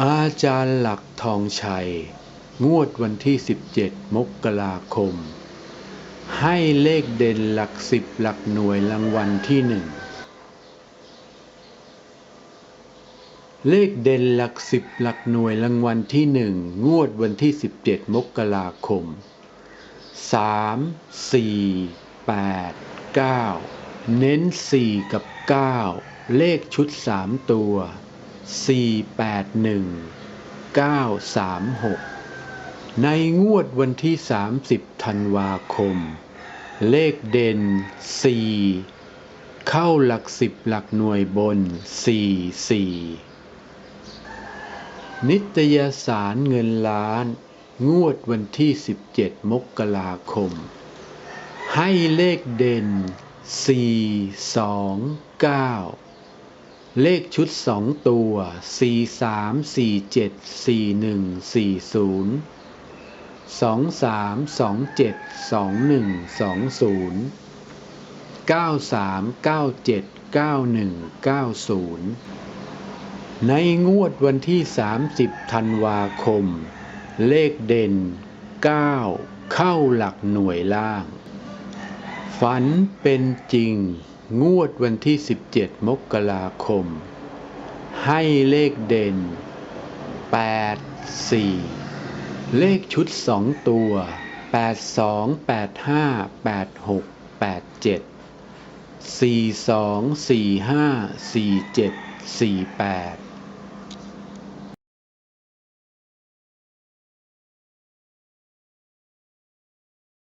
อาจารย์หลักทองชัย งวดวันที่ 17 มกราคม ให้เลขเด่นหลักสิบหลักหน่วยรางวัลที่หนึ่ง เลขเด่นหลักสิบหลักหน่วยรางวัลที่หนึ่ง งวดวันที่ 17 มกราคม 3 4 8 9 เน้น 4 กับ 9 เลขชุด 3 ตัว 4 8 1 9 3 6 ในงวดวันที่ 30 ธันวาคม เลขเด่น 4 เข้าหลักสิบหลักหน่วยบน 4 4 นิตยสารเงินล้าน งวดวันที่ 17 มกราคม ให้เลขเด่น 4 2 9 เลขชุด2ตัว4 3 4 7 4 1 4 0 2 3 2 7 2 1 2 0 9 3 9 7 9 1 9 0ในงวดวันที่30ธันวาคม เลขเด่น9เข้าหลักหน่วยล่าง ฝันเป็นจริงงวดวันที่ 17 มกราคม ให้เลขเด่น 8 4 เลขชุด 2 ตัว 82 85 86 87 42 45 47 48